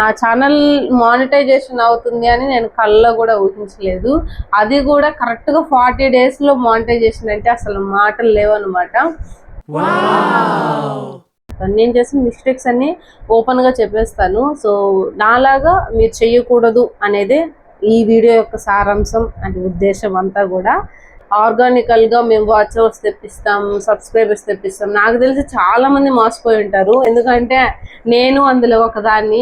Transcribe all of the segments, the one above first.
నా channel monetization అవుతుంది అని నేను కళ్ళలో కూడా ఊహించలేదు. అది కూడా కరెక్ట్గా ఫార్టీ డేస్లో మానిటైజేషన్ అంటే అసలు మాటలు లేవన్నమాట. నేను చేసిన మిస్టేక్స్ అన్ని ఓపెన్గా చెప్పేస్తాను. సో నాలాగా మీరు చెయ్యకూడదు అనేదే ఈ వీడియో యొక్క సారాంశం అంటే ఉద్దేశం అంతా కూడా. ఆర్గానికల్గా మేము వాచ్ అవర్స్ తెప్పిస్తాం సబ్స్క్రైబర్స్ తెప్పిస్తాం. నాకు తెలిసి చాలా మంది మోసపోయి ఉంటారు. ఎందుకంటే నేను అందులో ఒకదాన్ని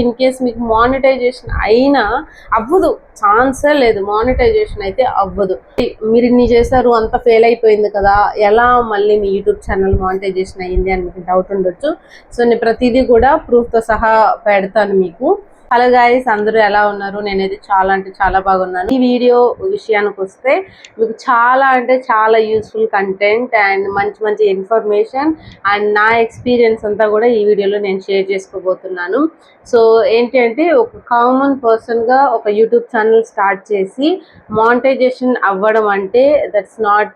ఇన్ కేస్ మీకు మానిటైజేషన్ అయినా అవ్వదు. ఛాన్సే లేదు. మానిటైజేషన్ అయితే అవ్వదు. మీరు ఇన్ని చేశారు అంత ఫెయిల్ అయిపోయింది కదా. ఎలా మళ్ళీ మీ యూట్యూబ్ ఛానల్ మానిటైజేషన్ అయ్యింది అని మీకు డౌట్ ఉండొచ్చు. సో నేను ప్రతిదీ కూడా ప్రూఫ్తో సహా పెడతాను మీకు. హలో గాయస్ అందరూ ఎలా ఉన్నారు? నేనైతే చాలా అంటే చాలా బాగున్నాను. ఈ వీడియో విషయానికి వస్తే మీకు చాలా అంటే చాలా యూస్ఫుల్ కంటెంట్ అండ్ మంచి మంచి ఇన్ఫర్మేషన్ అండ్ నా ఎక్స్పీరియన్స్ అంతా కూడా ఈ వీడియోలో నేను షేర్ చేసుకోబోతున్నాను. సో ఏంటి అంటే ఒక కామన్ పర్సన్గా ఒక యూట్యూబ్ ఛానల్ స్టార్ట్ చేసి మానిటైజేషన్ అవ్వడం అంటే దట్స్ నాట్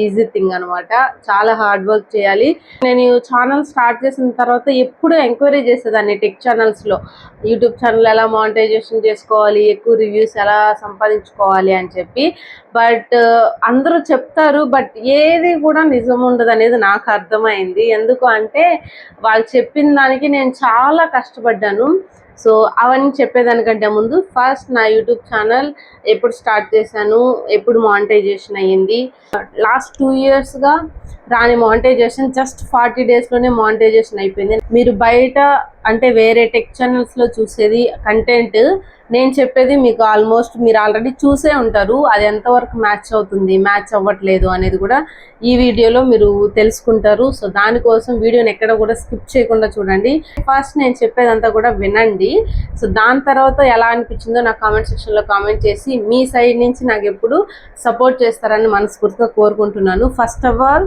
ఈజీ థింగ్ అనమాట చాలా హార్డ్ వర్క్ చేయాలి. నేను ఛానల్ స్టార్ట్ చేసిన తర్వాత ఎప్పుడూ ఎంక్వైరీ చేసేదాన్ని టెక్ ఛానల్స్లో యూట్యూబ్ ఛానల్ ఎలా మానిటైజేషన్ చేసుకోవాలి ఎక్కువ రివ్యూస్ ఎలా సంపాదించుకోవాలి అని చెప్పి. బట్ uh, అందరూ చెప్తారు బట్ ఏది కూడా నిజం ఉండదు అనేది నాకు అర్థమైంది. ఎందుకు అంటే వాళ్ళు చెప్పిన దానికి నేను చాలా కష్టపడ్డాను. సో అవన్నీ చెప్పేదానికంటే ముందు ఫస్ట్ నా యూట్యూబ్ ఛానల్ ఎప్పుడు స్టార్ట్ చేశాను ఎప్పుడు మానిటైజేషన్ అయ్యింది. లాస్ట్ టూ ఇయర్స్గా రాని మానిటైజేషన్ జస్ట్ ఫార్టీ డేస్లోనే మానిటైజేషన్ అయిపోయింది. మీరు బయట అంటే వేరే టెక్ ఛానల్స్లో చూసేది కంటెంట్ నేను చెప్పేది మీకు ఆల్మోస్ట్ మీరు ఆల్రెడీ చూసే ఉంటారు. అది ఎంతవరకు మ్యాచ్ అవుతుంది మ్యాచ్ అవ్వట్లేదు అనేది కూడా ఈ వీడియోలో మీరు తెలుసుకుంటారు. సో దానికోసం వీడియోని ఎక్కడ కూడా స్కిప్ చేయకుండా చూడండి. ఫస్ట్ నేను చెప్పేదంతా కూడా వినండి. సో దాని తర్వాత ఎలా అనిపించిందో నాకు కామెంట్ సెక్షన్లో కామెంట్ చేసి మీ సైడ్ నుంచి నాకు ఎప్పుడు సపోర్ట్ చేస్తారని మనస్ఫూర్తిగా కోరుకుంటున్నాను. ఫస్ట్ ఆఫ్ ఆల్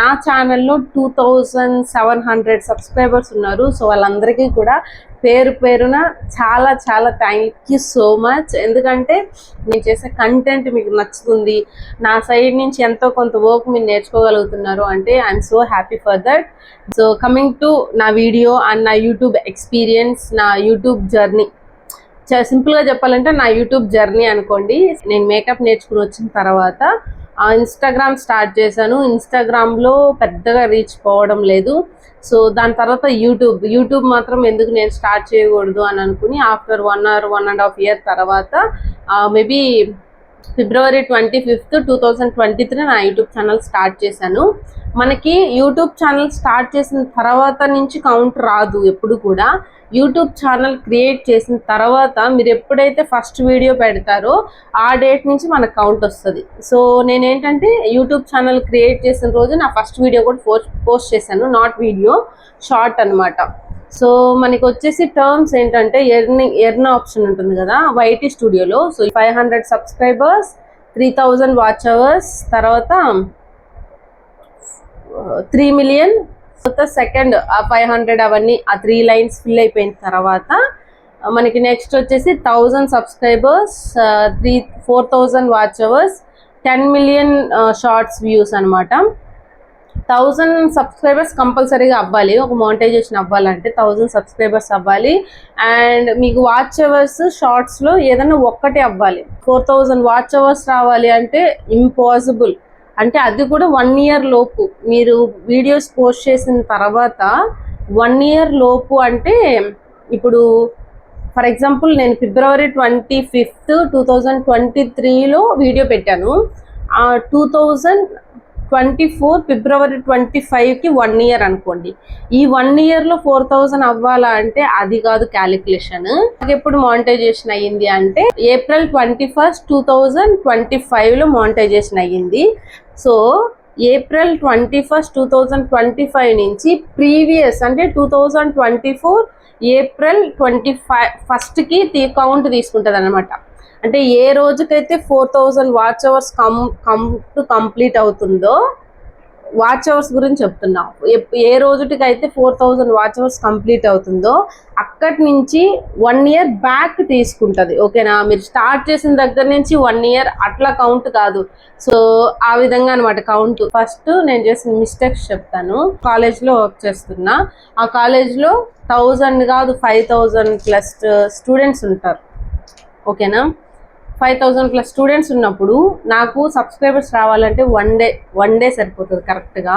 నా ఛానల్లో two thousand seven hundred subscribers ఉన్నారు. సో వాళ్ళందరికీ కూడా పేరు పేరున చాలా చాలా థ్యాంక్ యూ సో మచ్ ఎందుకంటే నేను చేసే కంటెంట్ మీకు నచ్చుతుంది. నా సైడ్ నుంచి ఎంతో కొంత వర్క్ మీరు నేర్చుకోగలుగుతున్నారు అంటే I'm so happy for that so coming to నా వీడియో అండ్ నా యూట్యూబ్ ఎక్స్పీరియన్స్ నా యూట్యూబ్ జర్నీ సింపుల్గా చెప్పాలంటే నా యూట్యూబ్ జర్నీ అనుకోండి. నేను మేకప్ నేర్చుకుని వచ్చిన తర్వాత ఇన్స్టాగ్రామ్ స్టార్ట్ చేశాను. ఇన్స్టాగ్రామ్లో పెద్దగా రీచ్ పోవడం లేదు. సో దాని తర్వాత యూట్యూబ్ యూట్యూబ్ మాత్రం ఎందుకు నేను స్టార్ట్ చేయకూడదు అని అనుకుని after one hour one and half year తర్వాత maybe February twenty fifth two thousand twenty three నా యూట్యూబ్ ఛానల్ స్టార్ట్ చేశాను. మనకి యూట్యూబ్ ఛానల్ స్టార్ట్ చేసిన తర్వాత నుంచి కౌంట్ రాదు ఎప్పుడు కూడా. యూట్యూబ్ ఛానల్ క్రియేట్ చేసిన తర్వాత మీరు ఎప్పుడైతే ఫస్ట్ వీడియో పెడతారో ఆ డేట్ నుంచి మనకు కౌంట్ వస్తుంది. సో నేనేంటంటే యూట్యూబ్ ఛానల్ క్రియేట్ చేసిన రోజు నా ఫస్ట్ వీడియో కూడా పోస్ట్ పోస్ట్ చేశాను నాట్ వీడియో షార్ట్ అనమాట సో మనకి వచ్చేసి టర్మ్స్ ఏంటంటే ఎర్నింగ్ ఎర్న్ ఆప్షన్ ఉంటుంది కదా వైటీ స్టూడియోలో. So five hundred subscribers three thousand watch hours తర్వాత త్రీ మిలియన్ సెకండ్ ఆ ఫైవ్ హండ్రెడ్ అవన్నీ ఆ త్రీ లైన్స్ ఫిల్ అయిపోయిన తర్వాత మనకి నెక్స్ట్ వచ్చేసి thousand subscribers three four thousand watch hours ten million shorts views అనమాట థౌజండ్ సబ్స్క్రైబర్స్ కంపల్సరీగా అవ్వాలి. ఒక మోనిటైజేషన్ అవ్వాలంటే థౌజండ్ సబ్స్క్రైబర్స్ అవ్వాలి. అండ్ మీకు వాచ్ అవర్స్ షార్ట్స్లో ఏదైనా ఒక్కటే అవ్వాలి. ఫోర్ థౌజండ్ వాచ్ అవర్స్ రావాలి అంటే ఇంపాసిబుల్ అంటే అది కూడా వన్ ఇయర్ లోపు. మీరు వీడియోస్ పోస్ట్ చేసిన తర్వాత వన్ ఇయర్ లోపు అంటే ఇప్పుడు ఫర్ ఎగ్జాంపుల్ నేను February twenty fifth two thousand twenty త్రీలో వీడియో పెట్టాను two thousand twenty four February twenty ఫైవ్కి వన్ ఇయర్ అనుకోండి. ఈ వన్ ఇయర్లో ఫోర్ థౌజండ్ అవ్వాలా అంటే అది కాదు క్యాలిక్యులేషన్ ఎప్పుడు మానిటైజేషన్ అయ్యింది అంటే April twenty first two thousand twenty ఫైవ్లో మానిటైజేషన్ అయ్యింది. So April twenty first two thousand twenty five నుంచి ప్రీవియస్ అంటే two thousand twenty four April twenty five ఫస్ట్కి తీ కౌంట్ తీసుకుంటుంది అనమాట అంటే ఏ రోజుకైతే four thousand watch hours come come complete అవుతుందో వాచ్ అవర్స్ గురించి చెప్తున్నా. ఏ రోజుటికైతే four thousand watch hours complete అవుతుందో అక్కడి నుంచి వన్ ఇయర్ బ్యాక్ తీసుకుంటుంది. ఓకేనా? మీరు స్టార్ట్ చేసిన దగ్గర నుంచి వన్ ఇయర్ అట్లా కౌంట్ కాదు. సో ఆ విధంగా అనమాట కౌంట్. ఫస్ట్ నేను చేసిన మిస్టేక్స్ చెప్తాను. కాలేజ్లో వర్క్ చేస్తున్నా. ఆ కాలేజ్లో థౌజండ్ కాదు ఫైవ్ థౌజండ్ ప్లస్ స్టూడెంట్స్ ఉంటారు. ఓకేనా? ఫైవ్ థౌజండ్ ప్లస్ స్టూడెంట్స్ ఉన్నప్పుడు నాకు సబ్స్క్రైబర్స్ రావాలంటే వన్ డే వన్ డే సరిపోతుంది కరెక్ట్గా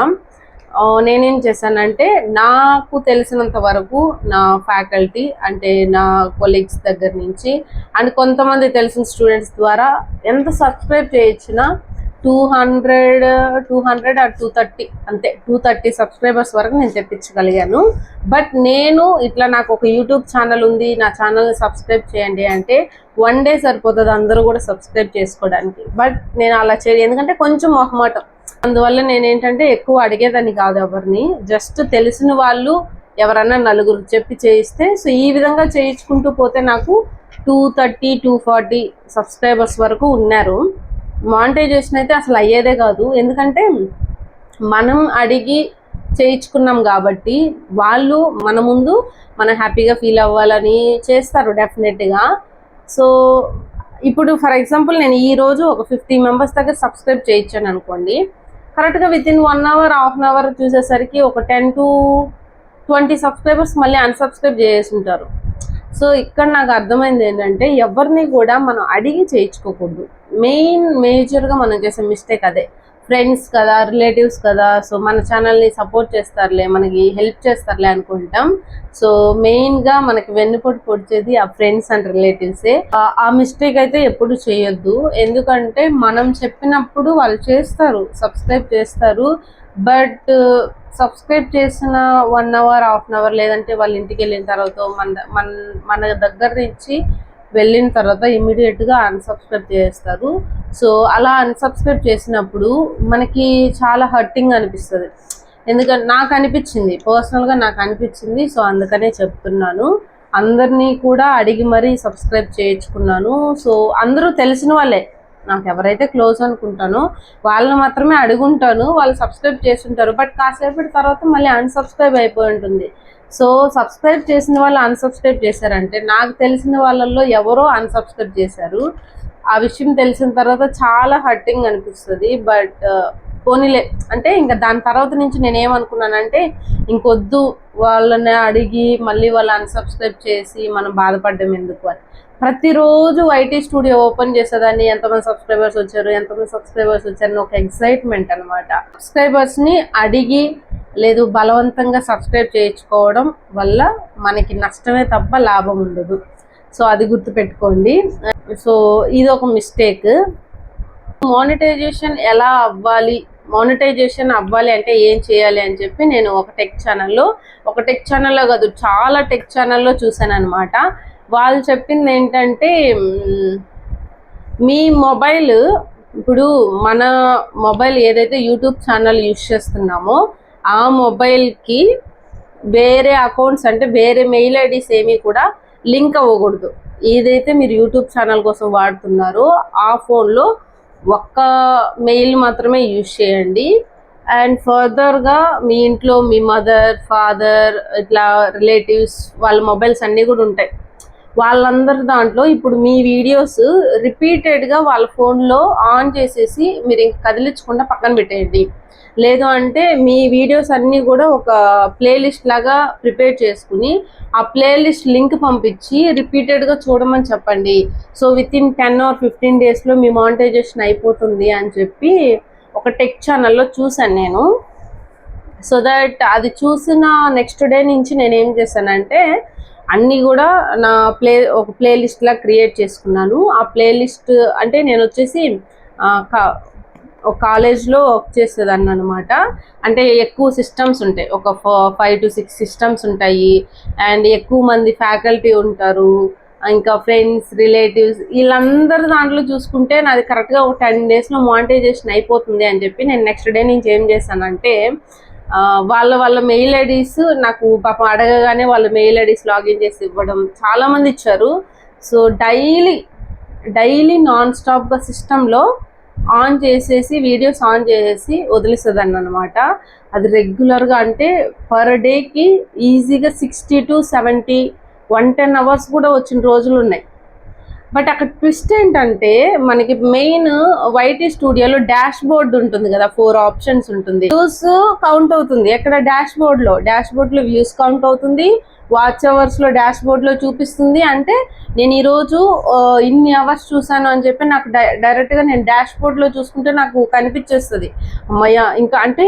నేనేం చేశానంటే నాకు తెలిసినంత వరకు నా ఫ్యాకల్టీ అంటే నా కొలీగ్స్ దగ్గర నుంచి అండ్ కొంతమంది తెలిసిన స్టూడెంట్స్ ద్వారా ఎంత subscribe చేయించినా two hundred two hundred or two thirty అంతే. టూ థర్టీ సబ్స్క్రైబర్స్ వరకు నేను తెప్పించగలిగాను. బట్ నేను ఇట్లా నాకు ఒక యూట్యూబ్ ఛానల్ ఉంది నా ఛానల్ని సబ్స్క్రైబ్ చేయండి అంటే వన్ డే సరిపోతుంది అందరూ కూడా సబ్స్క్రైబ్ చేసుకోవడానికి. బట్ నేను అలా చేయను. ఎందుకంటే కొంచెం మొహమాటం. అందువల్ల నేనేంటంటే ఎక్కువ అడిగేదాన్ని కాదు ఎవరిని. జస్ట్ తెలిసిన వాళ్ళు ఎవరన్నా నలుగురు చెప్పి చేయిస్తే సో ఈ విధంగా చేయించుకుంటూ పోతే నాకు two thirty two forty subscribers వరకు ఉన్నారు. మానిటైజేషన్ అయితే అసలు అయ్యేదే కాదు. ఎందుకంటే మనం అడిగి చేయించుకున్నాం కాబట్టి వాళ్ళు మన ముందు మనం హ్యాపీగా ఫీల్ అవ్వాలని చేస్తారు డెఫినెట్గా సో ఇప్పుడు ఫర్ ఎగ్జాంపుల్ నేను ఈ రోజు ఒక ఫిఫ్టీ మెంబర్స్ దగ్గర సబ్స్క్రైబ్ చేయించాను అనుకోండి. కరెక్ట్గా within one hour half an hour చూసేసరికి ఒక టెన్ టు ట్వంటీ సబ్స్క్రైబర్స్ మళ్ళీ అన్సబ్స్క్రైబ్ చేసి ఉంటారు సో ఇక్కడ నాకు అర్థమైంది ఏంటంటే ఎవరిని కూడా మనం అడిగి చేయించుకోకూడదు. మెయిన్ మేజర్గా మనం చేసే మిస్టేక్ అదే. ఫ్రెండ్స్ కదా రిలేటివ్స్ కదా సో మన ఛానల్ని సపోర్ట్ చేస్తారులే మనకి హెల్ప్ చేస్తారులే అనుకుంటాం. సో మెయిన్గా మనకి వెన్నుపోటు పొడిచేది ఆ ఫ్రెండ్స్ అండ్ రిలేటివ్సే. ఆ- ఆ మిస్టేక్ అయితే ఎప్పుడు చేయొద్దు. ఎందుకంటే మనం చెప్పినప్పుడు వాళ్ళు చేస్తారు సబ్స్క్రైబ్ చేస్తారు. బట్ సబ్స్క్రైబ్ చేసిన one hour half an hour లేదంటే వాళ్ళ ఇంటికి వెళ్ళిన తర్వాత మన మన మన దగ్గర నుంచి వెళ్ళిన తర్వాత ఇమీడియట్గా అన్సబ్స్క్రైబ్ చేస్తారు. సో అలా అన్సబ్స్క్రైబ్ చేసినప్పుడు మనకి చాలా హర్టింగ్ అనిపిస్తుంది. ఎందుకంటే నాకు అనిపించింది పర్సనల్గా నాకు అనిపించింది సో అందుకనే చెప్తున్నాను. అందరినీ కూడా అడిగి మరీ సబ్స్క్రైబ్ చేయించుకున్నాను. సో అందరూ తెలిసిన వాళ్ళే. నాకు ఎవరైతే క్లోజ్ అనుకుంటానో వాళ్ళని మాత్రమే అడుగుంటాను వాళ్ళు సబ్స్క్రైబ్ చేస్తుంటారు. బట్ కాసేపటి తర్వాత మళ్ళీ అన్సబ్స్క్రైబ్ అయిపోయి ఉంటుంది. సో సబ్స్క్రైబ్ చేసిన వాళ్ళు అన్సబ్స్క్రైబ్ చేశారంటే నాకు తెలిసిన వాళ్ళల్లో ఎవరో అన్సబ్స్క్రైబ్ చేశారు. ఆ విషయం తెలిసిన తర్వాత చాలా హర్టింగ్ అనిపిస్తుంది. బట్ పోనీలే. అంటే ఇంకా దాని తర్వాత నుంచి నేనేమనుకున్నానంటే ఇంకొద్దు వాళ్ళని అడిగి మళ్ళీ వాళ్ళు అన్సబ్స్క్రైబ్ చేసి మనం బాధపడడం ఎందుకు అని. ప్రతిరోజు ఐటీ స్టూడియో ఓపెన్ చేసేదాన్ని. ఎంతమంది సబ్స్క్రైబర్స్ వచ్చారు ఎంతమంది సబ్స్క్రైబర్స్ వచ్చారు అని ఒక ఎక్సైట్మెంట్ అనమాట సబ్స్క్రైబర్స్ని అడిగి లేదు బలవంతంగా సబ్స్క్రైబ్ చేయించుకోవడం వల్ల మనకి నష్టమే తప్ప లాభం ఉండదు. సో అది గుర్తుపెట్టుకోండి. సో ఇది ఒక మిస్టేక్. మానిటైజేషన్ ఎలా అవ్వాలి? మానిటైజేషన్ అవ్వాలి అంటే ఏం చేయాలి అని చెప్పి నేను ఒక టెక్ ఛానల్లో ఒక టెక్ ఛానల్లో కాదు చాలా టెక్ ఛానల్లో చూసాను అనమాట వాళ్ళు చెప్పింది ఏంటంటే మీ మొబైల్ ఇప్పుడు మన మొబైల్ ఏదైతే యూట్యూబ్ ఛానల్ యూజ్ చేస్తున్నామో ఆ మొబైల్కి వేరే అకౌంట్స్ అంటే వేరే మెయిల్ ఐడీస్ ఏమీ కూడా లింక్ అవ్వకూడదు. ఏదైతే మీరు యూట్యూబ్ ఛానల్ కోసం వాడుతున్నారో ఆ ఫోన్లో ఒక్క మెయిల్ మాత్రమే యూజ్ చేయండి. అండ్ ఫర్దర్గా మీ ఇంట్లో మీ మదర్ ఫాదర్ ఇట్లా రిలేటివ్స్ వాళ్ళ మొబైల్స్ అన్నీ కూడా ఉంటాయి. వాళ్ళందరి దాంట్లో ఇప్పుడు మీ వీడియోస్ రిపీటెడ్గా వాళ్ళ ఫోన్లో ఆన్ చేసేసి మీరు ఇంక కదిలించకుండా పక్కన పెట్టేయండి. లేదు అంటే మీ వీడియోస్ అన్నీ కూడా ఒక ప్లేలిస్ట్ లాగా ప్రిపేర్ చేసుకుని ఆ ప్లేలిస్ట్ లింక్ పంపించి రిపీటెడ్గా చూడమని చెప్పండి. So within ten or fifteen డేస్లో మీ మానిటైజేషన్ అయిపోతుంది అని చెప్పి ఒక టెక్ ఛానల్లో చూశాను నేను. సో దట్ అది చూసిన నెక్స్ట్ డే నుంచి నేను ఏం చేశానంటే అన్నీ కూడా నా ప్లే ఒక ప్లేలిస్ట్ లా క్రియేట్ చేసుకున్నాను. ఆ ప్లేలిస్ట్ అంటే నేను వచ్చేసి కా- ఒక కాలేజ్లో వర్క్ చేసేదాన్ని అనమాట అంటే ఎక్కువ సిస్టమ్స్ ఉంటాయి. ఒక ఫైవ్ టు సిక్స్ సిస్టమ్స్ ఉంటాయి. అండ్ ఎక్కువ మంది ఫ్యాకల్టీ ఉంటారు. ఇంకా ఫ్రెండ్స్ రిలేటివ్స్ వీళ్ళందరి దాంట్లో చూసుకుంటే నాది కరెక్ట్గా ఒక టెన్ డేస్లో మానిటైజేషన్ అయిపోతుంది అని చెప్పి నేను నెక్స్ట్ డే నుంచి ఏం చేశానంటే వాళ్ళ వాళ్ళ మెయిల్ ఐడీస్ నాకు పాపం అడగగానే వాళ్ళ మెయిల్ ఐడీస్ లాగిన్ చేసి ఇవ్వడం చాలా మంది ఇచ్చారు. సో డైలీ డైలీ నాన్ స్టాప్గా సిస్టంలో ఆన్ చేసేసి వీడియోస్ ఆన్ చేసేసి వదిలేస్తుంది అనమాట అది రెగ్యులర్గా అంటే పర్ డేకి ఈజీగా sixty to seventy one ten hours కూడా వచ్చిన రోజులు ఉన్నాయి. బట్ అక్కడ ట్విస్ట్ ఏంటంటే మనకి main YT studio dashboard ఉంటుంది కదా ఫోర్ ఆప్షన్స్ ఉంటుంది. వ్యూస్ కౌంట్ అవుతుంది. ఎక్కడ? డాష్ బోర్డ్లో డాష్ బోర్డ్లో వ్యూస్ కౌంట్ అవుతుంది. వాచ్ అవర్స్లో డాష్ బోర్డ్లో చూపిస్తుంది. అంటే నేను ఈ రోజు ఇన్ని అవర్స్ చూసాను అని చెప్పి నాకు డైరెక్ట్గా నేను డాష్ బోర్డ్లో చూసుకుంటే నాకు కనిపించేస్తుంది. అమ్మయ్య ఇంకా అంటే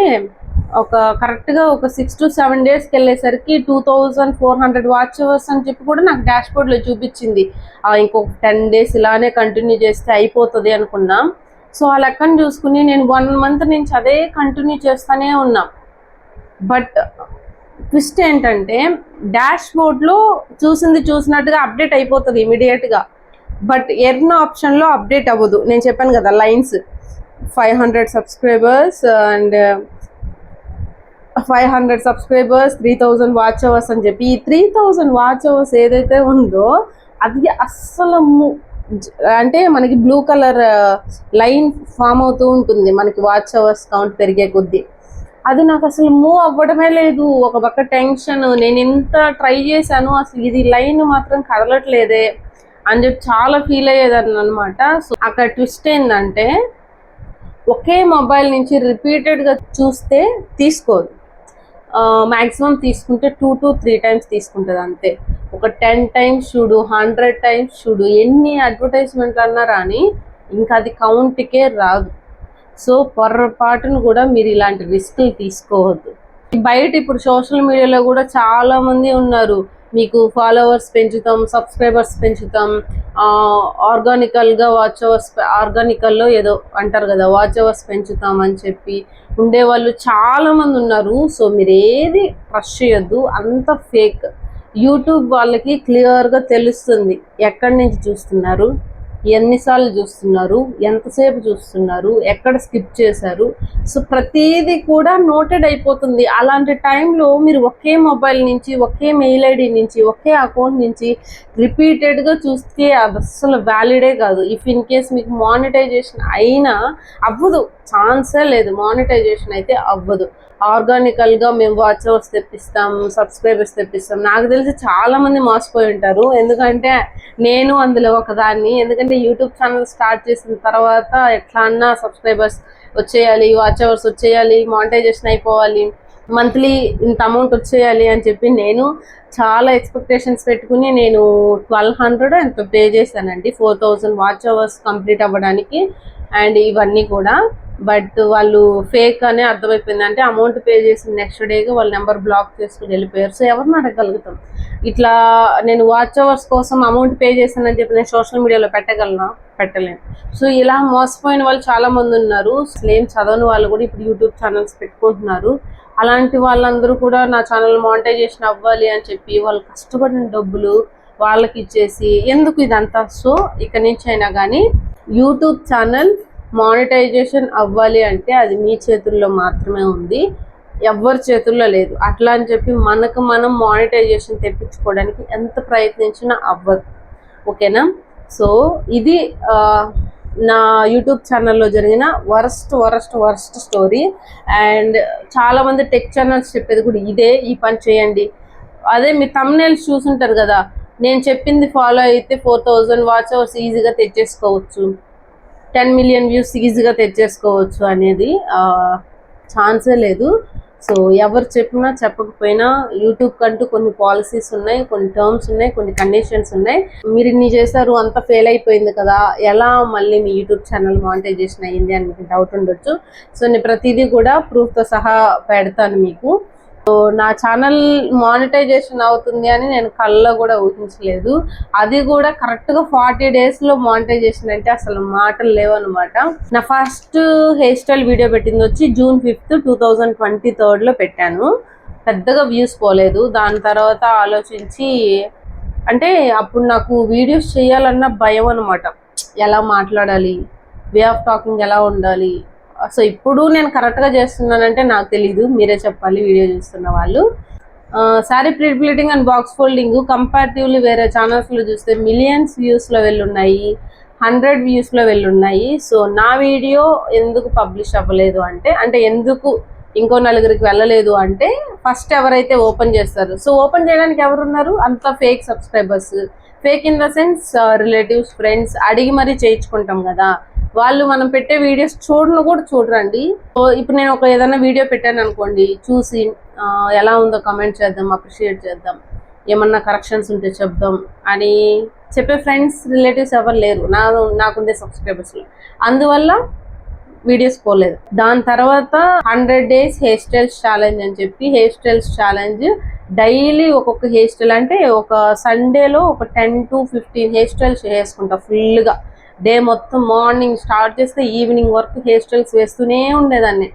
ఒక కరెక్ట్గా ఒక సిక్స్ టు సెవెన్ డేస్కి వెళ్ళేసరికి two thousand four hundred watch hours అని చెప్పి కూడా నాకు డాష్ బోర్డ్లో చూపించింది. ఇంకొక టెన్ డేస్ ఇలానే కంటిన్యూ చేస్తే అయిపోతుంది అనుకున్నాం. సో ఆ లెక్కను చూసుకుని నేను వన్ మంత్ నుంచి అదే కంటిన్యూ చేస్తూనే ఉన్నా. బట్ ట్విస్ట్ ఏంటంటే డాష్ బోర్డ్లో చూసింది చూసినట్టుగా అప్డేట్ అయిపోతుంది ఇమీడియట్గా బట్ ఎర్న్ ఆప్షన్లో అప్డేట్ అవ్వదు. నేను చెప్పాను కదా lines five hundred subscribers and five hundred subscribers three thousand watch hours అని చెప్పి ఈ త్రీ థౌజండ్ వాచ్ అవర్స్ ఏదైతే ఉందో అది అస్సలు అంటే మనకి బ్లూ కలర్ లైన్ ఫామ్ అవుతూ ఉంటుంది మనకి వాచ్ అవర్స్ కౌంట్ పెరిగే కొద్దీ. అది నాకు అసలు మూవ్ అవ్వడమే లేదు. ఒక పక్క టెన్షన్ నేను ఎంత ట్రై చేశాను అసలు ఇది లైన్ మాత్రం కదలట్లేదే అని చెప్పి చాలా ఫీల్ అయ్యేదాన్ని అనమాట సో అక్కడ ట్విస్ట్ ఏంటంటే ఒకే మొబైల్ నుంచి రిపీటెడ్గా చూస్తే తీసుకోదు. మ్యాక్సిమం తీసుకుంటే టూ టు త్రీ టైమ్స్ తీసుకుంటుంది అంతే. ఒక టెన్ టైమ్స్ చూడు హండ్రెడ్ టైమ్స్ చూడు ఎన్ని అడ్వర్టైజ్మెంట్లు అన్నా రాని ఇంకా అది కౌంట్కే రాదు. సో పొరపాటును కూడా మీరు ఇలాంటి రిస్క్లు తీసుకోవద్దు. బయట ఇప్పుడు సోషల్ మీడియాలో కూడా చాలామంది ఉన్నారు. మీకు ఫాలోవర్స్ పెంచుతాం సబ్స్క్రైబర్స్ పెంచుతాం ఆర్గానికల్గా వాచ్ అవర్స్ ఆర్గానికల్లో ఏదో అంటారు కదా వాచ్ అవర్స్ పెంచుతాం అని చెప్పి ఉండేవాళ్ళు చాలామంది ఉన్నారు. సో మీరు ఏది ట్రస్ట్ చేయొద్దు అంత ఫేక్ యూట్యూబ్ వాళ్ళకి క్లియర్గా తెలుస్తుంది ఎక్కడి నుంచి చూస్తున్నారు. ఎన్నిసార్లు చూస్తున్నారు? ఎంతసేపు చూస్తున్నారు? ఎక్కడ స్కిప్ చేశారు? సో ప్రతిదీ కూడా నోటెడ్ అయిపోతుంది. అలాంటి టైంలో మీరు ఒకే మొబైల్ నుంచి ఒకే మెయిల్ ఐడి నుంచి ఒకే అకౌంట్ నుంచి రిపీటెడ్గా చూస్తే అది అస్సలు వ్యాలిడే కాదు. ఇఫ్ ఇన్ కేస్ మీకు మానిటైజేషన్ అయినా అవ్వదు. ఛాన్సే లేదు. మానిటైజేషన్ అయితే అవ్వదు. ఆర్గానికల్గా మేము వాచ్ అవర్స్ తెప్పిస్తాం సబ్స్క్రైబర్స్ తెప్పిస్తాం. నాకు తెలిసి చాలా మంది మోసపోయి ఉంటారు. ఎందుకంటే నేను అందులో ఒకదాన్ని. ఎందుకంటే యూట్యూబ్ ఛానల్ స్టార్ట్ చేసిన తర్వాత ఎట్లా అన్నా సబ్స్క్రైబర్స్ వచ్చేయాలి వాచ్ అవర్స్ వచ్చేయాలి మానిటైజేషన్ అయిపోవాలి మంత్లీ ఇంత అమౌంట్ వచ్చేయాలి అని చెప్పి నేను చాలా ఎక్స్పెక్టేషన్స్ పెట్టుకుని నేను ట్వెల్వ్ హండ్రెడ్ ఎంత పే చేశానండి. Four thousand watch hours complete అవ్వడానికి. అండ్ ఇవన్నీ కూడా బట్ వాళ్ళు ఫేక్ అనే అర్థమైపోయింది. అంటే అమౌంట్ పే చేసిన నెక్స్ట్ డేగా వాళ్ళ నెంబర్ బ్లాక్ చేసుకుని వెళ్ళిపోయారు. సో ఎవరిని అడగలుగుతాం ఇట్లా నేను వాచ్ అవర్స్ కోసం అమౌంట్ పే చేశానని చెప్పి నేను సోషల్ మీడియాలో పెట్టగలను? పెట్టలేను. సో ఇలా మోసపోయిన వాళ్ళు చాలా మంది ఉన్నారు. అసలు ఏం చదవని వాళ్ళు కూడా ఇప్పుడు యూట్యూబ్ ఛానల్స్ పెట్టుకుంటున్నారు. అలాంటి వాళ్ళందరూ కూడా నా ఛానల్ మానిటైజేషన్ అవ్వాలి అని చెప్పి వాళ్ళు కష్టపడిన డబ్బులు వాళ్ళకి ఇచ్చేసి ఎందుకు ఇదంతా? సో ఇక నుంచి అయినా కానీ యూట్యూబ్ ఛానల్ మానిటైజేషన్ అవ్వాలి అంటే అది మీ చేతుల్లో మాత్రమే ఉంది. ఎవరి చేతుల్లో లేదు. అట్లా అని చెప్పి మనకు మనం మానిటైజేషన్ తెప్పించుకోవడానికి ఎంత ప్రయత్నించినా అవ్వదు. ఓకేనా? సో ఇది నా యూట్యూబ్ ఛానల్లో జరిగిన worst worst worst story. And చాలామంది టెక్ ఛానల్స్ చెప్పేది కూడా ఇదే ఈ పని చేయండి. అదే మీ తమ్నేల్స్ చూసుంటారు కదా. నేను చెప్పింది ఫాలో అయితే ఫోర్ థౌజండ్ వాచ్ అవర్స్ ఈజీగా తెచ్చేసుకోవచ్చు. టెన్ మిలియన్ వ్యూస్ ఈజీగా తెచ్చేసుకోవచ్చు అనేది ఛాన్సే లేదు. సో ఎవరు చెప్పినా చెప్పకపోయినా యూట్యూబ్ కంటూ కొన్ని పాలసీస్ ఉన్నాయి కొన్ని టర్మ్స్ ఉన్నాయి కొన్ని కండిషన్స్ ఉన్నాయి. మీరు ఇన్ని చేశారు అంత ఫెయిల్ అయిపోయింది కదా ఎలా మళ్ళీ మీ యూట్యూబ్ ఛానల్ మానిటైజేషన్ అయ్యింది అని మీకు డౌట్ ఉండొచ్చు. సో నేను ప్రతిదీ కూడా ప్రూఫ్తో సహా పెడతాను మీకు. సో నా ఛానల్ మానిటైజేషన్ అవుతుంది అని నేను కళ్ళలో కూడా ఊహించలేదు. అది కూడా కరెక్ట్గా ఫార్టీ డేస్లో మానిటైజేషన్ అంటే అసలు మాటలు లేవన్నమాట నా ఫస్ట్ హెయిర్ స్టైల్ వీడియో పెట్టింది వచ్చి June fifth two thousand twenty థర్డ్లో పెట్టాను. పెద్దగా వ్యూస్ పోలేదు. దాని తర్వాత ఆలోచించి అంటే అప్పుడు నాకు వీడియోస్ చేయాలన్న భయం అనమాట ఎలా మాట్లాడాలి? వే ఆఫ్ టాకింగ్ ఎలా ఉండాలి? సో ఇప్పుడు నేను కరెక్ట్గా చేస్తున్నానంటే నాకు తెలీదు మీరే చెప్పాలి వీడియో చూస్తున్న వాళ్ళు. Sari print pleating and box folding comparatively వేరే ఛానల్స్లో చూస్తే మిలియన్స్ వ్యూస్లో వెళ్ళున్నాయి హండ్రెడ్ వ్యూస్లో వెళ్ళున్నాయి. సో నా వీడియో ఎందుకు పబ్లిష్ అవ్వలేదు అంటే అంటే ఎందుకు ఇంకో నలుగురికి వెళ్ళలేదు అంటే ఫస్ట్ ఎవరైతే ఓపెన్ చేస్తారు సో ఓపెన్ చేయడానికి ఎవరున్నారు? అంత fake subscribers fake in the sense relatives friends అడిగి మరీ చేయించుకుంటాం కదా. వాళ్ళు మనం పెట్టే వీడియోస్ చూడను కూడా చూడరండి. సో ఇప్పుడు నేను ఒక ఏదైనా వీడియో పెట్టాను అనుకోండి చూసి ఎలా ఉందో కమెంట్ చేద్దాం అప్రిషియేట్ చేద్దాం ఏమన్నా కరెక్షన్స్ ఉంటే చెప్దాం అని చెప్పే ఫ్రెండ్స్ రిలేటివ్స్ ఎవరు లేరు. నా నాకుండే సబ్స్క్రైబర్స్లో అందువల్ల వీడియోస్ పోలేదు. దాని తర్వాత hundred days hair styles challenge అని చెప్పి హెయిర్ స్టైల్స్ ఛాలెంజ్ డైలీ ఒక్కొక్క హెయిర్ స్టైల్ అంటే ఒక సండేలో ఒక ten to fifteen hair styles వేసుకుంటా ఫుల్గా. డే మొత్తం మార్నింగ్ స్టార్ట్ చేస్తే ఈవినింగ్ వరకు హెయిర్ స్టైల్స్ వేస్తూనే ఉండేదాన్ని.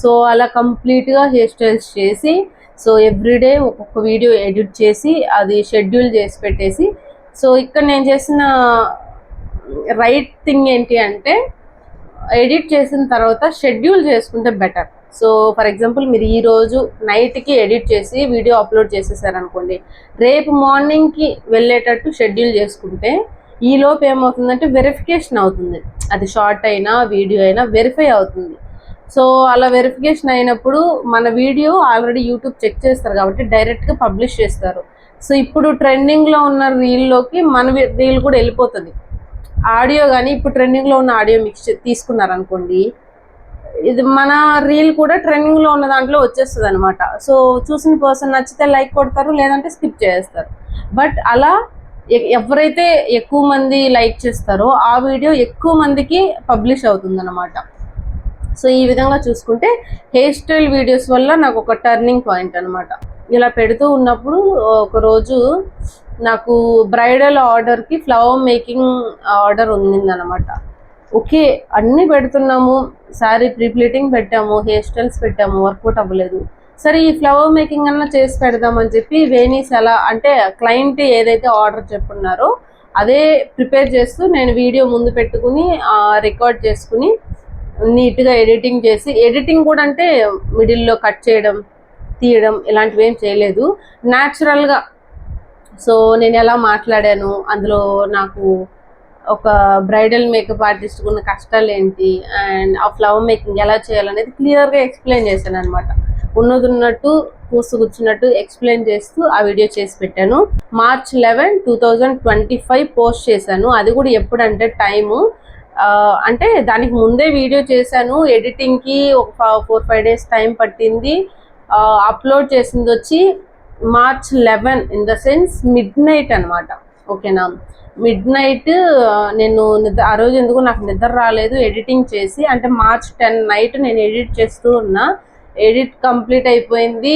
సో అలా కంప్లీట్గా హెయిర్ స్టైల్స్ చేసి సో ఎవ్రీడే ఒక్కొక్క వీడియో ఎడిట్ చేసి అది షెడ్యూల్ చేసి పెట్టేసి సో ఇక్కడ నేను చేసిన రైట్ థింగ్ ఏంటి అంటే ఎడిట్ చేసిన తర్వాత షెడ్యూల్ చేసుకుంటే బెటర్. సో ఫర్ ఎగ్జాంపుల్ మీరు ఈ రోజు నైట్కి ఎడిట్ చేసి వీడియో అప్లోడ్ చేసేసారనుకోండి రేపు మార్నింగ్కి వెళ్ళేటట్టు షెడ్యూల్ చేసుకుంటే ఈలోపు ఏమవుతుందంటే వెరిఫికేషన్ అవుతుంది. అది షార్ట్ అయినా వీడియో అయినా వెరిఫై అవుతుంది. సో అలా వెరిఫికేషన్ అయినప్పుడు మన వీడియో ఆల్రెడీ యూట్యూబ్ చెక్ చేస్తారు కాబట్టి డైరెక్ట్గా పబ్లిష్ చేస్తారు. సో ఇప్పుడు ట్రెండింగ్లో ఉన్న రీల్లోకి మన రీల్ కూడా వెళ్ళిపోతుంది. ఆడియో కానీ ఇప్పుడు ట్రెండింగ్లో ఉన్న ఆడియో మిక్స్ తీసుకున్నారనుకోండి ఇది మన రీల్ కూడా ట్రెండింగ్లో ఉన్న దాంట్లో వచ్చేస్తుంది అనమాట సో చూసిన పర్సన్ నచ్చితే లైక్ కొడతారు లేదంటే స్కిప్ చేస్తారు బట్ అలా ఎవరైతే ఎక్కువ మంది లైక్ చేస్తారో ఆ వీడియో ఎక్కువ మందికి పబ్లిష్ అవుతుంది అనమాట సో ఈ విధంగా చూసుకుంటే హెయిర్ స్టైల్ వీడియోస్ వల్ల నాకు ఒక టర్నింగ్ పాయింట్ అనమాట ఇలా పెడుతూ ఉన్నప్పుడు ఒకరోజు నాకు బ్రైడల్ ఆర్డర్కి ఫ్లవర్ మేకింగ్ ఆర్డర్ ఉందన్నమాట ఓకే అన్నీ పెడుతున్నాము. శారీ ప్రీప్లీటింగ్ పెట్టాము హెయిర్ స్టైల్స్ పెట్టాము వర్కౌట్ అవ్వలేదు. సరే ఈ ఫ్లవర్ మేకింగ్ అన్న చేసి పెడదామని చెప్పి వేణీస్ ఎలా అంటే క్లయింట్ ఏదైతే ఆర్డర్ చెప్పున్నారో అదే ప్రిపేర్ చేస్తూ నేను వీడియో ముందు పెట్టుకుని రికార్డ్ చేసుకుని నీట్గా ఎడిటింగ్ చేసి ఎడిటింగ్ కూడా అంటే మిడిల్లో కట్ చేయడం తీయడం ఇలాంటివి ఏం చేయలేదు. న్యాచురల్గా సో నేను ఎలా మాట్లాడాను అందులో నాకు ఒక బ్రైడల్ మేకప్ ఆర్టిస్ట్ ఉన్న కష్టాలు ఏంటి అండ్ ఆ ఫ్లవర్ మేకింగ్ ఎలా చేయాలనేది క్లియర్గా ఎక్స్ప్లెయిన్ చేశాను అనమాట ఉన్నది ఉన్నట్టు పూసు కూర్చున్నట్టు ఎక్స్ప్లెయిన్ చేస్తూ ఆ వీడియో చేసి పెట్టాను. March eleven two thousand twenty five post చేశాను. అది కూడా ఎప్పుడంటే టైము అంటే దానికి ముందే వీడియో చేశాను. ఎడిటింగ్కి ఒక ఫోర్ ఫైవ్ డేస్ టైం పట్టింది. అప్లోడ్ చేసింది వచ్చి March eleven in the sense midnight అనమాట ఓకేనా? మిడ్ నైట్ నేను నిద్ర ఆ రోజు ఎందుకు నాకు నిద్ర రాలేదు ఎడిటింగ్ చేసి అంటే మార్చ్ టెన్ నైట్ నేను ఎడిట్ చేస్తూ ఉన్నా. ఎడిట్ కంప్లీట్ అయిపోయింది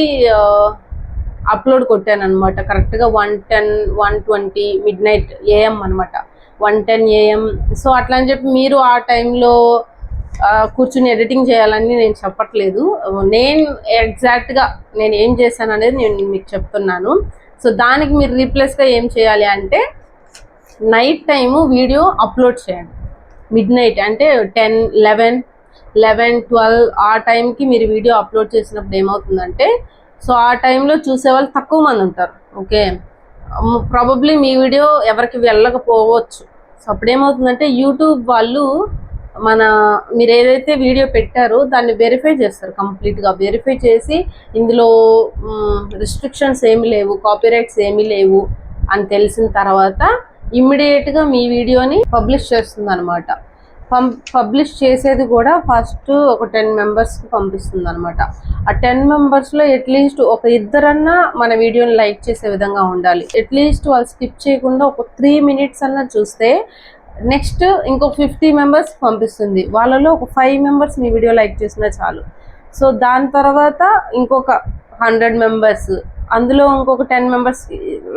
అప్లోడ్ కొట్టాను అనమాట కరెక్ట్గా one ten one twenty midnight AM అనమాట వన్ టెన్ ఏఎం సో అట్లా అని చెప్పి మీరు ఆ టైంలో కూర్చుని ఎడిటింగ్ చేయాలని నేను చెప్పట్లేదు. నేను ఎగ్జాక్ట్గా నేను ఏం చేశాను అనేది నేను మీకు చెప్తున్నాను. సో దానికి మీరు రీప్లేస్గా ఏం చేయాలి అంటే నైట్ టైము వీడియో అప్లోడ్ చేయండి. మిడ్ నైట్ అంటే టెన్ లెవెన్ లెవెన్ ట్వెల్వ్ ఆ టైంకి మీరు వీడియో అప్లోడ్ చేసినప్పుడు ఏమవుతుందంటే సో ఆ టైంలో చూసే వాళ్ళు తక్కువ మంది ఉంటారు. ఓకే? ప్రాబబ్లీ మీ వీడియో ఎవరికి వెళ్ళకపోవచ్చు. సో అప్పుడు ఏమవుతుందంటే యూట్యూబ్ వాళ్ళు మన మీరు ఏదైతే వీడియో పెట్టారో దాన్ని వెరిఫై చేస్తారు కంప్లీట్గా. వెరిఫై చేసి ఇందులో రిస్ట్రిక్షన్స్ ఏమి లేవు కాపీరైట్స్ ఏమీ లేవు అని తెలిసిన తర్వాత ఇమ్మీడియట్గా మీ వీడియోని పబ్లిష్ చేస్తుంది అనమాట పబ్లిష్ చేసేది కూడా ఫస్ట్ ఒక టెన్ మెంబర్స్కి పంపిస్తుంది అనమాట ఆ టెన్ మెంబర్స్లో అట్లీస్ట్ ఒక ఇద్దరన్నా మన వీడియోని లైక్ చేసే విధంగా ఉండాలి. అట్లీస్ట్ వాళ్ళు స్కిప్ చేయకుండా ఒక త్రీ మినిట్స్ అన్నా చూస్తే నెక్స్ట్ ఇంకొక ఫిఫ్టీ మెంబర్స్ పంపిస్తుంది. వాళ్ళలో ఒక ఫైవ్ మెంబర్స్ మీ వీడియో లైక్ చేసినా చాలు. సో దాని తర్వాత ఇంకొక హండ్రెడ్ మెంబర్స్ అందులో ఇంకొక టెన్ మెంబర్స్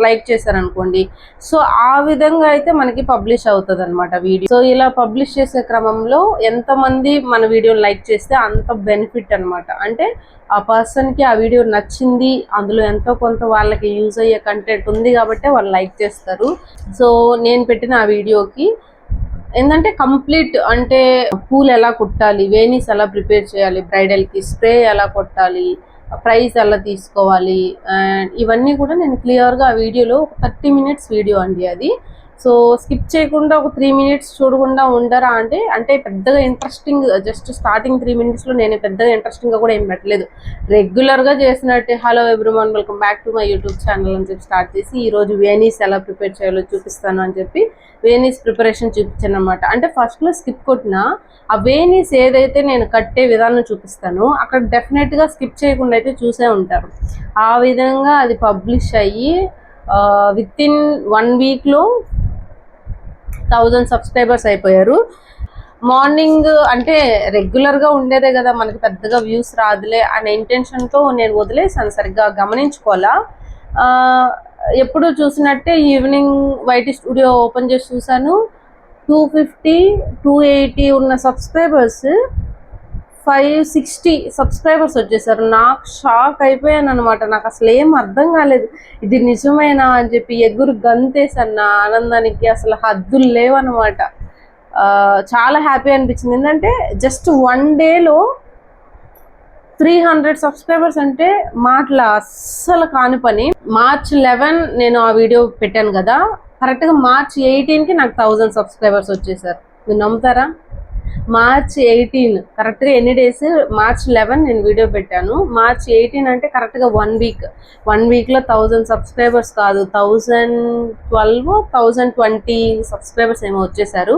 లైక్ చేశారనుకోండి. సో ఆ విధంగా అయితే మనకి పబ్లిష్ అవుతుంది అనమాట వీడియో. సో ఇలా పబ్లిష్ చేసే క్రమంలో ఎంతమంది మన వీడియోని లైక్ చేస్తే అంత బెనిఫిట్ అనమాట అంటే ఆ పర్సన్కి ఆ వీడియో నచ్చింది అందులో ఎంతో కొంత వాళ్ళకి యూజ్ అయ్యే కంటెంట్ ఉంది కాబట్టి వాళ్ళు లైక్ చేస్తారు. సో నేను పెట్టిన ఆ వీడియోకి ఏంటంటే కంప్లీట్ అంటే పూలు ఎలా కుట్టాలి వేణీస్ ఎలా ప్రిపేర్ చేయాలి బ్రైడల్కి స్ప్రే ఎలా కొట్టాలి ప్రైస్ ఎలా తీసుకోవాలి అండ్ ఇవన్నీ కూడా నేను క్లియర్గా ఆ వీడియోలో థర్టీ మినిట్స్ వీడియో అండి అది. సో స్కిప్ చేయకుండా ఒక త్రీ మినిట్స్ చూడకుండా ఉండరా అంటే అంటే పెద్దగా ఇంట్రెస్టింగ్ జస్ట్ స్టార్టింగ్ త్రీ మినిట్స్లో నేను పెద్దగా ఇంట్రెస్టింగ్గా కూడా ఏం పెట్టలేదు. రెగ్యులర్గా చేసినట్టే hello everyone welcome back to my YouTube channel అని చెప్పి స్టార్ట్ చేసి ఈరోజు వేనీస్ ఎలా ప్రిపేర్ చేయాలో చూపిస్తాను అని చెప్పి వేనీస్ ప్రిపరేషన్ చూపించాను అనమాట అంటే ఫస్ట్లో స్కిప్ కొట్టిన ఆ వేనీస్ ఏదైతే నేను కట్టే విధానం చూపిస్తాను అక్కడ డెఫినెట్గా స్కిప్ చేయకుండా అయితే చూసే ఉంటారు. ఆ విధంగా అది పబ్లిష్ అయ్యి విత్ ఇన్ వన్ వీక్లో థౌజండ్ సబ్స్క్రైబర్స్ అయిపోయారు. మార్నింగ్ అంటే రెగ్యులర్గా ఉండేదే కదా మనకి పెద్దగా వ్యూస్ రాదులే అనే ఇంటెన్షన్తో నేను వదిలేసాను సరిగ్గా గమనించుకోవాలా. ఎప్పుడు చూసినట్టే ఈవినింగ్ వైటీ స్టూడియో ఓపెన్ చేసి చూశాను. టూ ఫిఫ్టీ టూ ఎయిటీ ఉన్న సబ్స్క్రైబర్స్ ఫైవ్ సిక్స్టీ సబ్స్క్రైబర్స్ వచ్చేసారు. నాకు షాక్ అయిపోయాను అనమాట నాకు అసలు ఏం అర్థం కాలేదు. ఇది నిజమేనా అని చెప్పి ఎగురు గంతేసాను నా ఆనందానికి అసలు హద్దులు లేవన్నమాట. చాలా హ్యాపీ అనిపించింది. ఏంటంటే జస్ట్ వన్ డేలో త్రీ హండ్రెడ్ సబ్స్క్రైబర్స్ అంటే మాటల అస్సలు కాని పని. మార్చ్ లెవెన్ నేను ఆ వీడియో పెట్టాను కదా. కరెక్ట్గా మార్చ్ ఎయిటీన్కి నాకు థౌజండ్ సబ్స్క్రైబర్స్ వచ్చేసారు. మీరు నమ్ముతారా? మార్చ్ ఎయిటీన్ కరెక్ట్గా ఎన్ని డేస్ మార్చ్ లెవెన్ నేను వీడియో పెట్టాను. మార్చ్ ఎయిటీన్ అంటే కరెక్ట్గా వన్ వీక్ వన్ వీక్లో థౌజండ్ సబ్స్క్రైబర్స్ కాదు. Thousand twelve thousand twenty subscribers ఏమో వచ్చేసారు.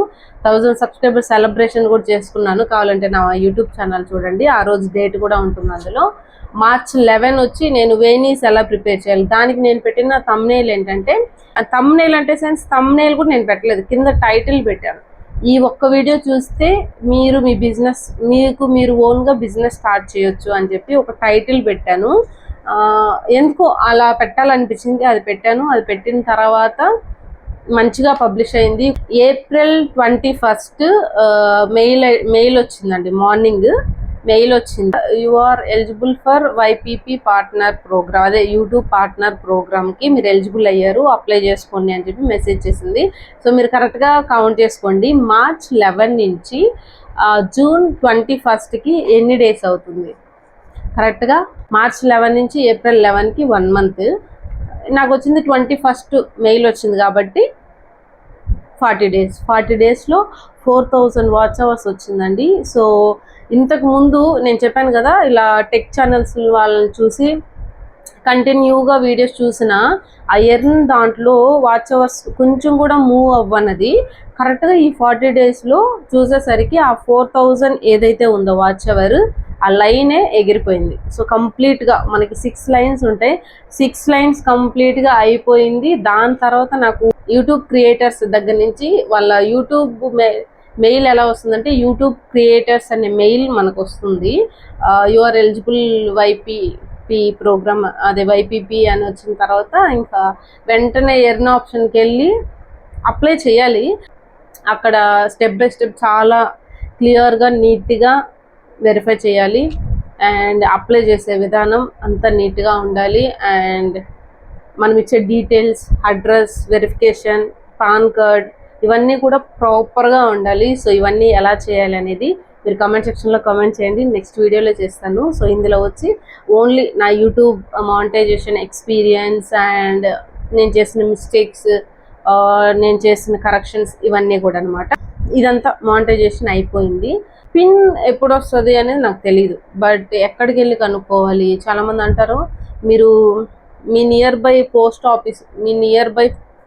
థౌజండ్ సబ్స్క్రైబర్స్ సెలబ్రేషన్ కూడా చేసుకున్నాను. కావాలంటే నా యూట్యూబ్ ఛానల్ చూడండి. ఆ రోజు డేట్ కూడా ఉంటుంది అందులో. మార్చ్ లెవెన్ వచ్చి నేను వేణీస్ ఎలా ప్రిపేర్ చేయాలి. దానికి నేను పెట్టిన తమ్నేల్ ఏంటంటే తమ్నేల్ అంటే సెన్స్ తమ్నేల్ కూడా నేను పెట్టలేదు. కింద టైటిల్ పెట్టాను. ఈ ఒక్క వీడియో చూస్తే మీరు మీ బిజినెస్ మీకు మీరు ఓన్గా బిజినెస్ స్టార్ట్ చేయొచ్చు అని చెప్పి ఒక టైటిల్ పెట్టాను. ఎందుకో అలా పెట్టాలనిపించింది అది పెట్టాను. అది పెట్టిన తర్వాత మంచిగా పబ్లిష్ అయింది. April twenty first mail mail వచ్చిందండి మార్నింగ్. మెయిల్ వచ్చింది. You are eligible for YPP partner program అదే యూట్యూబ్ పార్ట్నర్ ప్రోగ్రామ్కి మీరు ఎలిజిబుల్ అయ్యారు అప్లై చేసుకోండి అని చెప్పి మెసేజ్ చేసింది. సో మీరు కరెక్ట్గా కౌంట్ చేసుకోండి. మార్చ్ లెవెన్ నుంచి జూన్ ట్వంటీ ఫస్ట్కి ఎన్ని డేస్ అవుతుంది? కరెక్ట్గా మార్చ్ లెవెన్ నుంచి ఏప్రిల్ లెవెన్కి వన్ మంత్ నాకు వచ్చింది ట్వంటీ ఫస్ట్ మెయిల్ వచ్చింది కాబట్టి ఫార్టీ డేస్ ఫార్టీ డేస్లో ఫోర్ థౌజండ్ వాచ్ అవర్స్ వచ్చిందండి. సో ఇంతకు ముందు నేను చెప్పాను కదా ఇలా టెక్ ఛానల్స్ వాళ్ళని చూసి కంటిన్యూగా వీడియోస్ చూసిన ఆ ఎర్న్ దాంట్లో వాచ్ అవర్స్ కొంచెం కూడా మూవ్ అవ్వనది. కరెక్ట్గా ఈ ఫార్టీ డేస్లో చూసేసరికి ఆ ఫోర్ థౌజండ్ ఏదైతే ఉందో వాచ్ అవర్ ఆ లైనే ఎగిరిపోయింది. సో కంప్లీట్గా మనకి సిక్స్ లైన్స్ ఉంటాయి. సిక్స్ లైన్స్ కంప్లీట్గా అయిపోయింది. దాని తర్వాత నాకు యూట్యూబ్ క్రియేటర్స్ దగ్గర నుంచి వాళ్ళ యూట్యూబ్ మెయిల్ ఎలా వస్తుందంటే యూట్యూబ్ క్రియేటర్స్ అనే మెయిల్ మనకు వస్తుంది యువర్ ఎలిజిబుల్ వైపీపీ ప్రోగ్రామ్ అదే వైపీపీ అని వచ్చిన తర్వాత ఇంకా వెంటనే ఎర్న్ ఆప్షన్కి వెళ్ళి అప్లై చేయాలి. అక్కడ స్టెప్ బై స్టెప్ చాలా క్లియర్గా నీట్గా వెరిఫై చేయాలి. అండ్ అప్లై చేసే విధానం అంత నీట్గా ఉండాలి. అండ్ మనం ఇచ్చే details address verification PAN card ఇవన్నీ కూడా ప్రాపర్గా ఉండాలి. సో ఇవన్నీ ఎలా చేయాలి అనేది మీరు కమెంట్ సెక్షన్లో కమెంట్ చేయండి. నెక్స్ట్ వీడియోలో చేస్తాను. సో ఇందులో వచ్చి ఓన్లీ నా యూట్యూబ్ మానిటైజేషన్ ఎక్స్పీరియన్స్ అండ్ నేను చేసిన మిస్టేక్స్ నేను చేసిన కరెక్షన్స్ ఇవన్నీ కూడా అనమాట ఇదంతా మానిటైజేషన్ అయిపోయింది. పిన్ ఎప్పుడు వస్తుంది అనేది నాకు తెలియదు బట్ ఎక్కడికి వెళ్ళి కనుక్కోవాలి? చాలామంది అంటారు మీరు మీ నియర్ బై పోస్ట్ ఆఫీస్ మీ నియర్ బై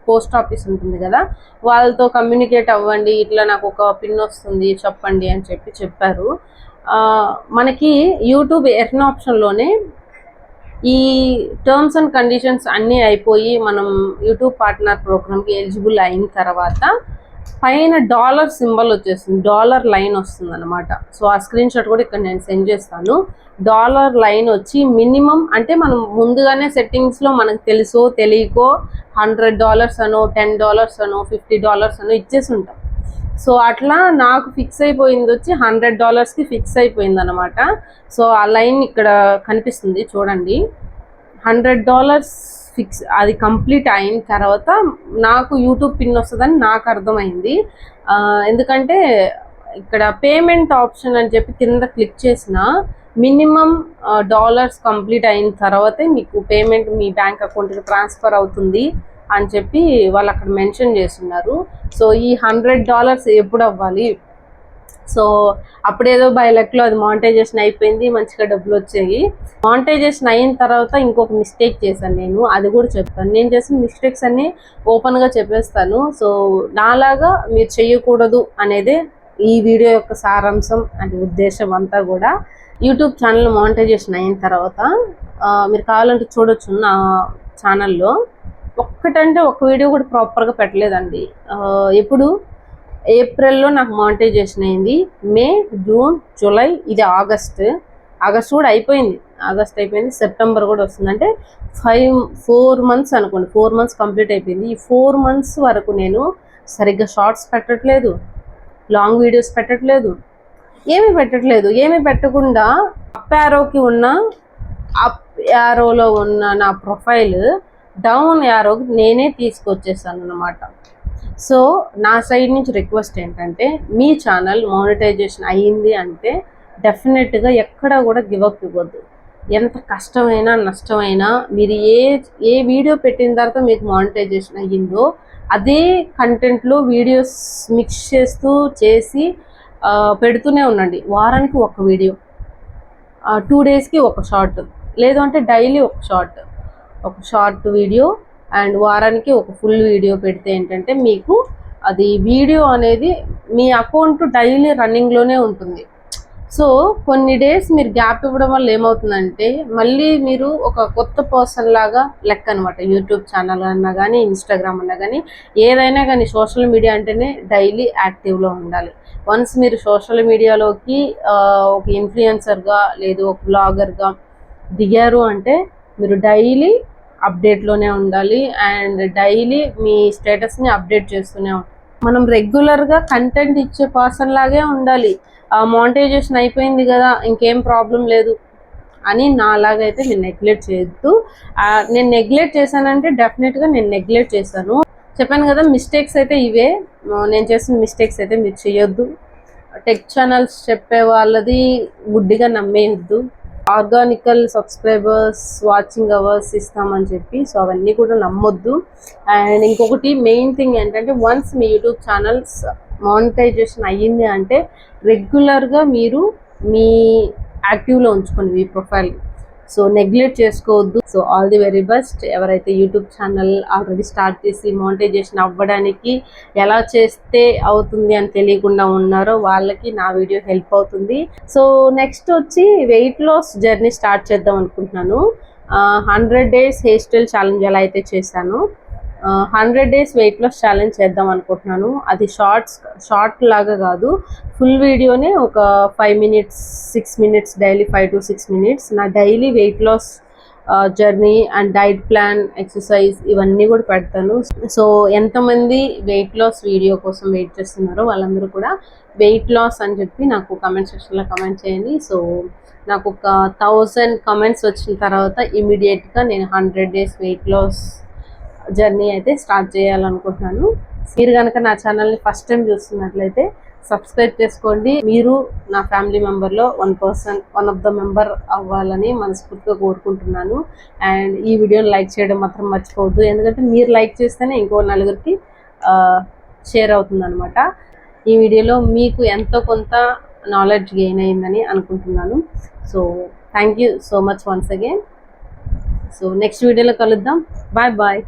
పోస్ట్ ఆఫీస్ ఉంటుంది కదా వాళ్ళతో కమ్యూనికేట్ అవ్వండి ఇట్లా నాకు ఒక పిన్ వస్తుంది చెప్పండి అని చెప్పి చెప్పారు. మనకి యూట్యూబ్ ఎర్న్ ఆప్షన్లోనే ఈ టర్మ్స్ అండ్ కండిషన్స్ అన్నీ అయిపోయి మనం యూట్యూబ్ పార్ట్నర్ ప్రోగ్రామ్కి ఎలిజిబుల్ అయిన తర్వాత పైన డాలర్ సింబల్ వచ్చేస్తుంది డాలర్ లైన్ వస్తుంది అనమాట సో ఆ స్క్రీన్ షాట్ కూడా ఇక్కడ నేను సెండ్ చేస్తాను. డాలర్ లైన్ వచ్చి మినిమం అంటే మనం ముందుగానే సెట్టింగ్స్లో మనకు తెలుసో తెలియకో హండ్రెడ్ డాలర్స్ అనో టెన్ డాలర్స్ అనో ఫిఫ్టీ డాలర్స్ అనో ఇచ్చేసి ఉంటాం. సో అట్లా నాకు ఫిక్స్ అయిపోయింది వచ్చి హండ్రెడ్ డాలర్స్కి ఫిక్స్ అయిపోయింది అనమాట సో ఆ లైన్ ఇక్కడ కనిపిస్తుంది. చూడండి. హండ్రెడ్ డాలర్స్ ఫిక్స్ అది కంప్లీట్ అయిన తర్వాత నాకు యూట్యూబ్ పిన్ వస్తుందని నాకు అర్థమైంది. ఎందుకంటే ఇక్కడ పేమెంట్ ఆప్షన్ అని చెప్పి కింద క్లిక్ చేసిన మినిమం డాలర్స్ కంప్లీట్ అయిన తర్వాతే మీకు పేమెంట్ మీ బ్యాంక్ అకౌంట్కి ట్రాన్స్ఫర్ అవుతుంది అని చెప్పి వాళ్ళు అక్కడ మెన్షన్ చేస్తున్నారు. సో ఈ హండ్రెడ్ డాలర్స్ ఎప్పుడు అవ్వాలి? సో అప్పుడేదో బై లక్లో అది మానిటైజేషన్ అయిపోయింది మంచిగా డబ్బులు వచ్చాయి. మానిటైజేషన్ అయిన తర్వాత ఇంకొక మిస్టేక్ చేశాను నేను అది కూడా చెప్తాను. నేను చేసిన మిస్టేక్స్ అన్ని ఓపెన్గా చెప్పేస్తాను. సో నాలాగా మీరు చేయకూడదు అనేది ఈ వీడియో యొక్క సారాంశం అంటే ఉద్దేశం అంతా కూడా. యూట్యూబ్ ఛానల్ మానిటైజేషన్ అయిన తర్వాత మీరు కావాలంటే చూడొచ్చు నా ఛానల్లో ఒక్కటంటే ఒక వీడియో కూడా ప్రాపర్గా పెట్టలేదండి. ఎప్పుడు ఏప్రిల్లో నాకు మానిటైజేషన్ అయింది. మే జూన్ జూలై ఇది ఆగస్ట్. ఆగస్ట్ కూడా అయిపోయింది. ఆగస్ట్ అయిపోయింది. సెప్టెంబర్ కూడా వస్తుంది. అంటే ఫైవ్ ఫోర్ మంత్స్ అనుకోండి. ఫోర్ మంత్స్ కంప్లీట్ అయిపోయింది. ఈ ఫోర్ మంత్స్ వరకు నేను సరిగ్గా షార్ట్స్ పెట్టట్లేదు. లాంగ్ వీడియోస్ పెట్టట్లేదు. ఏమీ పెట్టట్లేదు. ఏమీ పెట్టకుండా అప్ యారోకి ఉన్న అప్ యారోలో ఉన్న నా ప్రొఫైల్ డౌన్ యారోకి నేనే తీసుకొచ్చేసాను అనమాట సో నా సైడ్ నుంచి రిక్వెస్ట్ ఏంటంటే మీ ఛానల్ మానిటైజేషన్ అయ్యింది అంటే డెఫినెట్గా ఎక్కడ కూడా గివప్ ఇవ్వద్దు. ఎంత కష్టమైనా నష్టమైనా మీరు ఏ ఏ వీడియో పెట్టిన తర్వాత మీకు మానిటైజేషన్ అయ్యిందో అదే కంటెంట్లో వీడియోస్ మిక్స్ చేస్తూ చేసి పెడుతూనే ఉండండి. వారానికి ఒక వీడియో. టూ డేస్కి ఒక షార్ట్. లేదు అంటే డైలీ ఒక షార్ట్. ఒక షార్ట్ వీడియో అండ్ వారానికి ఒక ఫుల్ వీడియో పెడితే ఏంటంటే మీకు అది వీడియో అనేది మీ అకౌంట్ డైలీ రన్నింగ్లోనే ఉంటుంది. సో కొన్ని డేస్ మీరు గ్యాప్ ఇవ్వడం వల్ల ఏమవుతుందంటే మళ్ళీ మీరు ఒక కొత్త పర్సన్ లాగా లెక్క అనమాట యూట్యూబ్ ఛానల్ అన్నా కానీ ఇన్స్టాగ్రామ్ అన్నా కానీ ఏదైనా కానీ సోషల్ మీడియా అంటేనే డైలీ యాక్టివ్లో ఉండాలి. వన్స్ మీరు సోషల్ మీడియాలోకి ఒక ఇన్ఫ్లుయెన్సర్గా లేదు ఒక బ్లాగర్గా దిగారు అంటే మీరు డైలీ అప్డేట్లోనే ఉండాలి. అండ్ డైలీ మీ స్టేటస్ని అప్డేట్ చేస్తూనే ఉండాలి. మనం రెగ్యులర్గా కంటెంట్ ఇచ్చే పర్సన్ లాగే ఉండాలి. మానిటైజేషన్ అయిపోయింది కదా ఇంకేం ప్రాబ్లం లేదు అని నాలాగైతే నేను నెగ్లెక్ట్ చేయొద్దు. నేను నెగ్లెక్ట్ చేశానంటే డెఫినెట్గా నేను నెగ్లెక్ట్ చేశాను చెప్పాను కదా మిస్టేక్స్ అయితే ఇవే. నేను చేసిన మిస్టేక్స్ అయితే మీరు చేయొద్దు. టెక్ ఛానల్స్ చెప్పే వాళ్ళది గుడ్డిగా నమ్మేయద్దు. ఆర్గానికల్ సబ్స్క్రైబర్స్ వాచింగ్ అవర్స్ ఇస్తామని చెప్పి సో అవన్నీ కూడా నమ్మొద్దు. అండ్ ఇంకొకటి మెయిన్ థింగ్ ఏంటంటే వన్స్ మీ యూట్యూబ్ ఛానల్స్ మానిటైజేషన్ అయ్యింది అంటే రెగ్యులర్గా మీరు మీ యాక్టివ్లో ఉంచుకోండి మీ ప్రొఫైల్ సో నెగ్లెక్ట్ చేసుకోవద్దు. So all the very best ఎవరైతే యూట్యూబ్ ఛానల్ ఆల్రెడీ స్టార్ట్ చేసి మోనిటైజేషన్ అవ్వడానికి ఎలా చేస్తే అవుతుంది అని తెలియకుండా ఉన్నారో వాళ్ళకి నా వీడియో హెల్ప్ అవుతుంది. సో నెక్స్ట్ వచ్చి వెయిట్ లాస్ జర్నీ స్టార్ట్ చేద్దాం అనుకుంటున్నాను. Hundred days hair style challenge ఎలా అయితే చేశాను. Hundred days weight loss challenge చేద్దాం అనుకుంటున్నాను. అది షార్ట్స్ షార్ట్ లాగా కాదు. ఫుల్ వీడియోనే ఒక five minutes six minutes daily five to six minutes. నా daily weight loss journey and diet plan exercise ఇవన్నీ కూడా పెడతాను. సో ఎంతమంది వెయిట్ లాస్ వీడియో కోసం వెయిట్ చేస్తున్నారో వాళ్ళందరూ కూడా వెయిట్ లాస్ అని చెప్పి నాకు కమెంట్ సెక్షన్లో కమెంట్ చేయండి. సో నాకు ఒక థౌజండ్ కమెంట్స్ వచ్చిన తర్వాత ఇమీడియట్గా నేను hundred days weight loss journey అయితే స్టార్ట్ చేయాలనుకుంటున్నాను. మీరు కనుక నా ఛానల్ని ఫస్ట్ టైం చూస్తున్నట్లయితే సబ్స్క్రైబ్ చేసుకోండి. మీరు నా family మెంబర్లో one person one of the member అవ్వాలని మనస్ఫూర్తిగా కోరుకుంటున్నాను. అండ్ ఈ వీడియోని లైక్ చేయడం మాత్రం మర్చిపోవద్దు. ఎందుకంటే మీరు లైక్ చేస్తేనే ఇంకో నలుగురికి షేర్ అవుతుంది ఈ వీడియోలో మీకు ఎంతో కొంత నాలెడ్జ్ గెయిన్ అయిందని అనుకుంటున్నాను. So thank you so much once again so next వీడియోలో కలుద్దాం. Bye bye